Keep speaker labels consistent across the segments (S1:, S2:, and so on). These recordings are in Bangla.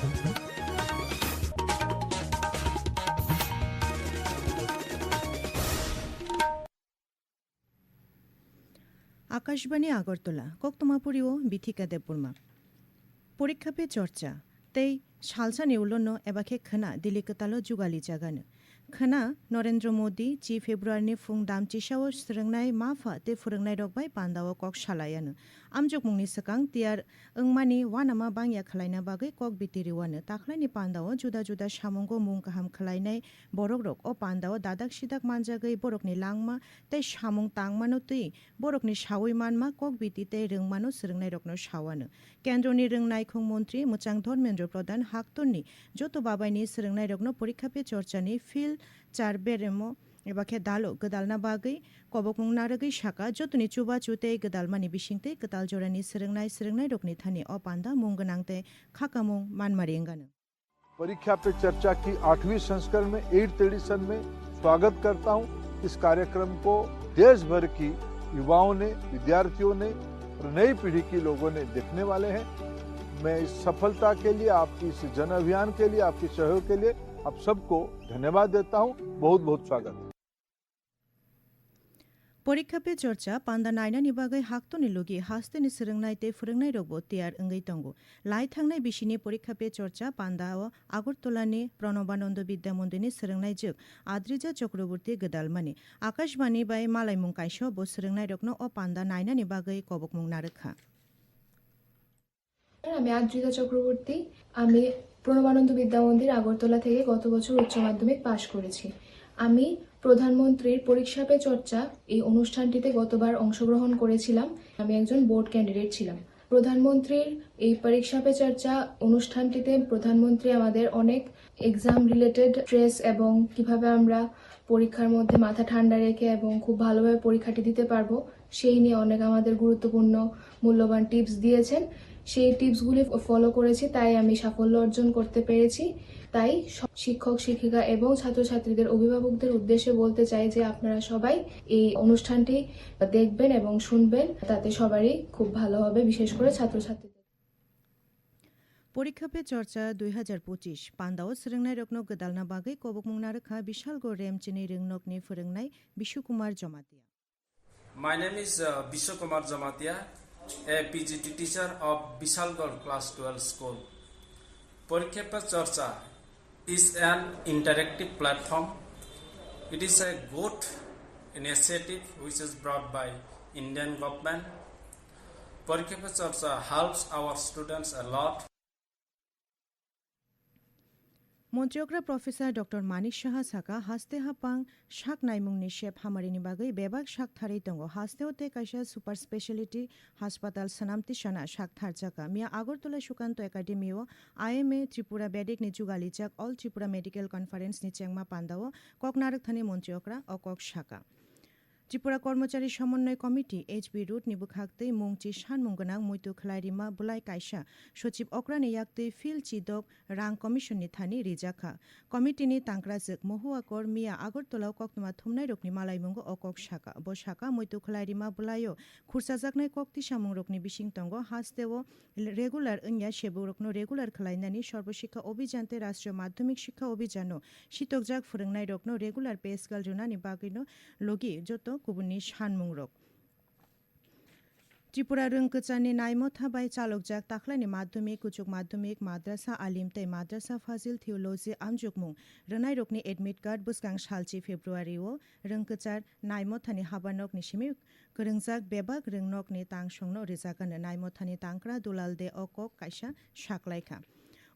S1: আকাশবাণী আগরতলা, কক্তমাপুরী ও বিথিকা দেববর্মা পরীক্ষা পে চর্চা, তেই সালসা নেউলন এবাখে খানা দিলিকতালো যুগালি জাগান। খানা নরেন্দ্র মোদি চি ফেব্রুয়ারি ফুং দাম চিসাও দামচিসাও মা ফা তে ফুরংনাই রকবাই পান্দাও কক সালায়ানো amjuk mungni sakang tiar engmani wanama bangya khalaina bagai kok bitiri wana takhlaini pandao juda juda shamongo mung kaham khalainai borok rok o pandao dadak sidak manjagai borokni langma tei shamong tangmano tui borokni shawui manma kok biti tei rengmano sringnai rokno shawano কেন্দ্রনি রংনাই খং মন্ত্রী মুচাং ধর্মেন্দ্র প্রধান হাকতনি যত বাবাইনি সৃংনাই রগ্ন পরীক্ষা পে চর্চা নি ফিল চারবেরেমো बेरेमो एबाखे दालो गोदालना बागै कबकमुं नारगै साका जतनि चुबा चुते गोदालमानि बिसिंते गोदाल जरानि सोलोंनाय सोलोंनाय रकनि थानि अ पान्दा मुं गोनांते खाकामुं मानमारि एंगानो
S2: परीक्षा पे चर्चा की आठवीं संस्करण में एट्थ एडिशन में स्वागत करता हूँ इस कार्यक्रम को देश भर की युवाओं ने विद्यार्थियों ने और नई पीढ़ी की लोगों ने देखने वाले हैं मैं इस सफलता के लिए आपकी इस जन अभियान के लिए आपके सहयोग के लिए आप सबको धन्यवाद देता हूँ बहुत बहुत स्वागत
S1: परीक्षा পরীক্ষা পে চর্চা পান্দা নাইনানি বাগৈ হাক্তনি লগি হাস্তে হাস্তেনি सोलोंनायते ফুরংনাই रगबो তিয়ার अंगै दंगो লাই थांनाय बिसिनि পরীক্ষা পে চর্চা, পান্ডা ও আগরতলানি প্রণবানন্দ বিদ্যা মন্দিরनि সরংনাই जोग আদ্রিজা চক্রবর্তী গদালমানি আকাশবাণী বাই মালাই মুং কাইশো বো सोलोंनाय রকনো ও পান্ডা নাইনা নিবাগে কবক মুং নারখা।
S3: আমি আদ্রিজা চক্রবর্তী। আমি প্রণবানন্দ বিদ্যা মন্দির আগরতলা থেকে গত বছর উচ্চ মাধ্যমিক পাশ করেছি। আমি প্রধানমন্ত্রীর পরীক্ষা পে চর্চা এই অনুষ্ঠানটিতে গতবার অংশগ্রহণ করেছিলাম। আমি একজন বোর্ড ক্যান্ডিডেট ছিলাম। প্রধানমন্ত্রীর এই পরীক্ষা পে চর্চা অনুষ্ঠানটিতে প্রধানমন্ত্রী আমাদের অনেক এক্সাম রিলেটেড স্ট্রেস এবং কীভাবে আমরা পরীক্ষার মধ্যে মাথা ঠান্ডা রেখে এবং খুব ভালোভাবে পরীক্ষাটি দিতে পারব, সেই নিয়ে অনেক আমাদের গুরুত্বপূর্ণ, মূল্যবান টিপস দিয়েছেন। সেই টিপসগুলি ফলো করেছি তাই আমি সাফল্য অর্জন করতে পেরেছি। তাই শিক্ষক শিক্ষিকা এবং ছাত্রছাত্রীদের অভিভাবকদের উদ্দেশ্যে বলতে চাই যে আপনারা সবাই এই অনুষ্ঠানটি দেখবেন এবং শুনবেন। তাতে সবারই খুব ভালো হবে বিশেষ করে ছাত্রছাত্রীদের।
S1: পরীক্ষা পে চর্চা দুই হাজার পঁচিশ। পান্দাও সেরেংনাই রকনক গদালনা বাগে কবকমুংনা রেখা বিশালগড় রেমচিনি নিয়ে ফোরেংনাই Bishwakumar Jamatia.
S4: My name is uh, Bishwakumar Jamatia. A PGT teacher of Bishalgarh Class 12 School. Parikha Pe Charcha is an interactive platform. It is a good initiative which is brought by Indian government. Parikha Pe Charcha helps our students a lot.
S1: মন্ত্রিয়করা প্রফেসর ডক্টর মানিক সাহা সাকা হাস্তে হাপাং শাক নাইমুং নিশেপ হামারিনি বাগৈ বেবাক শাক থারি তঙ্গ। হাস্তে হতে কাইসা সুপার স্পেশালিটি হাসপাতাল সানামতি সানা শাক থার চাকা। মিয়া আগরতলা সুকান্ত একাডেমি ও আইএমএ ত্রিপুরা বেডিক নিচু গালিচাক অল ত্রিপুরা মেডিকেল কনফারেন্স নিচেংমা পান্দাও কক নারক থানী মন্ত্রিয়করা অকক শাকা ত্রিপুরা কর্মচারী সমন্বয় কমিটি, এইচবি রুট নিবুখাক্তৈ মুংচি, সানমুংগনাং মৈতু খ্লাইরিমা বুলাই কাইসা, সচিব অক্রানি ইয়াক্তৈ ফিল চিদক, রাং কমিশননি থানি রিজাখা কমিটি কমিটিনি তাংক্রাজক মহুয়াকর মিয়া আগরতলাও কক্তমা থুমনাই রকনি মালাইমুঙ্গ অকক শাখা। ব শাখা মৈতু খ্লাইরিমা বুলাইও খুরসাজাকনাই কক্তি সামুং রকনি বিসিং তঙ্গ হাস্তেও রেগুলার ইংয়া সেবু রকনো রেগুলার খালাইনানি, সর্বশিক্ষা অভিযানতে রাষ্ট্রীয় মাধ্যমিক শিক্ষা অভিযানও শীতকজাক ফোরংনাই রকনো রেগুলার পেসকাল জুনানি বাগিনো লগি, যত কুবুনি সানমুং রক ত্রিপুরা রোংকচানি নাইমো থাবাই চালকজাক তাখলানি মাধ্যমিক উচ্চ মাধ্যমিক, মাদ্রাসা আলিম তৈ মাদ্রাসা ফাজিল থিওলজি আমজুকমুং রনাই রকনি এডমিট কার্ড বুসকাং সালচি ফেব্রুয়ারিও রোংকচার নাইমো থানি হাবানক নিসিমি গরংজাক বেবাক রোংনকনি তাং সংনো রিজাগানো নাইমো থানি তাংক্রা দুলাল দে অকক কাইসা সাকলাইখা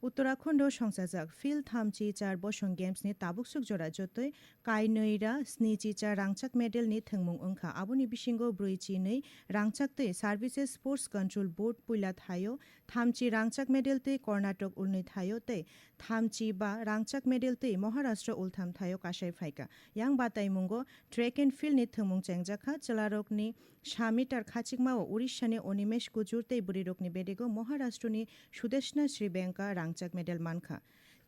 S1: উত্তরাখণ্ড সংসাজাক ফিল থামচি চার বসং গেমস নি তাবুকসুক জোড়া জতই কাইনইরা স্নিচি চার রাংচাক মেডেল নি থংমুং অংখা আবুনি বিসিঙ্গ ব্রুইচি নই রাংচাক তৈ সার্ভিসেস স্পোর্টস কন্ট্রোল বোর্ড পুইলা থায়ো থামচি রাংচাক মেডেল তৈ কর্ণাটক উলনি থায়ো তৈ থামচি বা রাংচাক মেডেল তৈ মহারাষ্ট্র উলথাম থায়ো কাশাই ফাইকা। ইয়াং বাতাই মুঙ্গ, ট্রেক এন্ড ফিল্ড নি থংমুং চেংজাখা চলারক নি সামিটার শামিটার খাচিকমাও উড়িষ্যানি অনিমেষ কুজুর তৈ বুড়ি রোগ নি বেডেগো, মহারাষ্ট্র নি সুদেশনা শ্রীবেঙ্কা রাং রাংচাক মেডেল মানখা।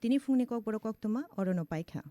S1: তিনি ফুংনি কক বড় কক্তমা অরণ পাইখা।